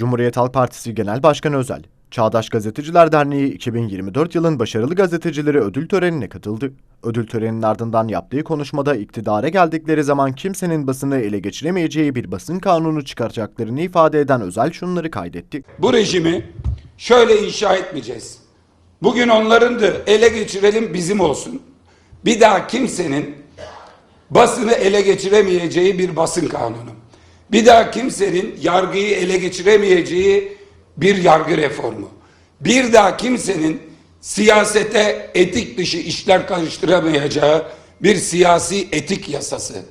Cumhuriyet Halk Partisi Genel Başkanı Özel, Çağdaş Gazeteciler Derneği 2024 yılın başarılı gazetecileri ödül törenine katıldı. Ödül töreninin ardından yaptığı konuşmada iktidara geldikleri zaman kimsenin basını ele geçiremeyeceği bir basın kanunu çıkaracaklarını ifade eden Özel şunları kaydetti. Bu rejimi şöyle inşa etmeyeceğiz. Bugün onlarındı ele geçirelim bizim olsun. Bir daha kimsenin basını ele geçiremeyeceği bir basın kanunu. Bir daha kimsenin yargıyı ele geçiremeyeceği bir yargı reformu. Bir daha kimsenin siyasete etik dışı işler karıştıramayacağı bir siyasi etik yasası.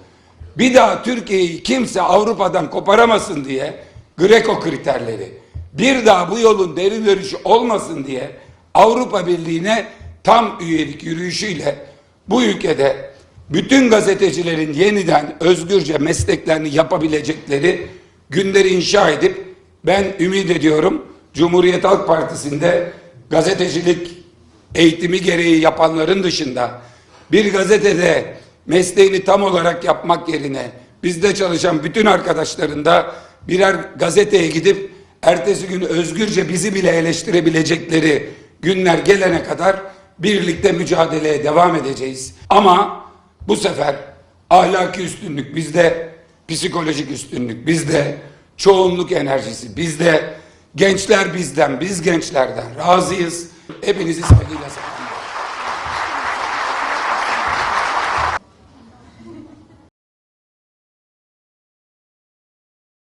Bir daha Türkiye'yi kimse Avrupa'dan koparamasın diye Greco kriterleri. Bir daha bu yolun derin dönüşü olmasın diye Avrupa Birliği'ne tam üyelik yürüyüşüyle bu ülkede bütün gazetecilerin yeniden özgürce mesleklerini yapabilecekleri günleri inşa edip ben ümit ediyorum Cumhuriyet Halk Partisi'nde gazetecilik eğitimi gereği yapanların dışında bir gazetede mesleğini tam olarak yapmak yerine bizde çalışan bütün arkadaşların da birer gazeteye gidip ertesi gün özgürce bizi bile eleştirebilecekleri günler gelene kadar birlikte mücadeleye devam edeceğiz. Ama bu sefer ahlaki üstünlük bizde, psikolojik üstünlük bizde, çoğunluk enerjisi bizde, gençler bizden, biz gençlerden razıyız. Hepinizi saygıyla selamlıyorum.